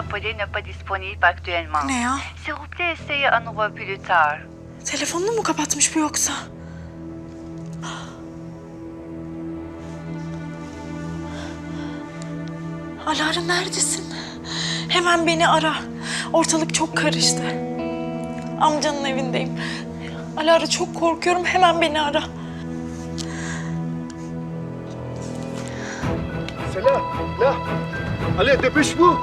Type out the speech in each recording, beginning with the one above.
appelé n'est pas disponible actuellement. Ne ya? S'il vous plaît, essayez à nouveau plus tard. Telefonunu mu kapatmış bu yoksa? Alara neredesin? Hemen beni ara. Ortalık çok karıştı. Amcanın evindeyim. Alara çok korkuyorum. Hemen beni ara. Selah, là. Allez, dépêche-vous.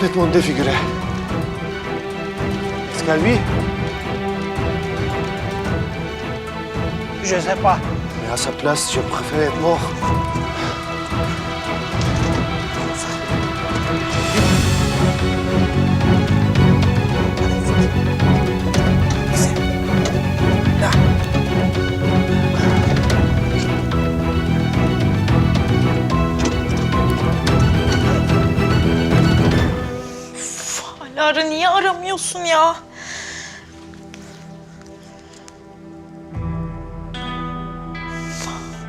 Complètement défigurée. Est-ce qu'elle vit Je sais pas. Mais à sa place, je préfère être mort. Uf, Alara niye aramıyorsun ya?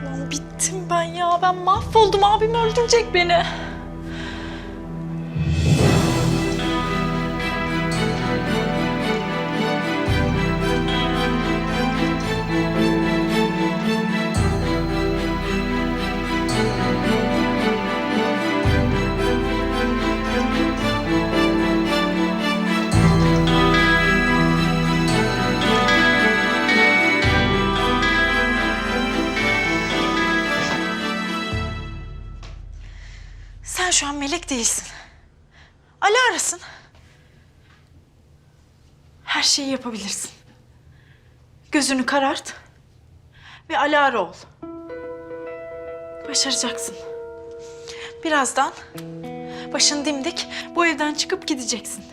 Lan bittim ben ya. Ben mahvoldum. Abim öldürecek beni. Sen şu an melek değilsin. Ali arasın. Her şeyi yapabilirsin. Gözünü karart ve Alara ol. Başaracaksın. Birazdan başın dimdik bu evden çıkıp gideceksin.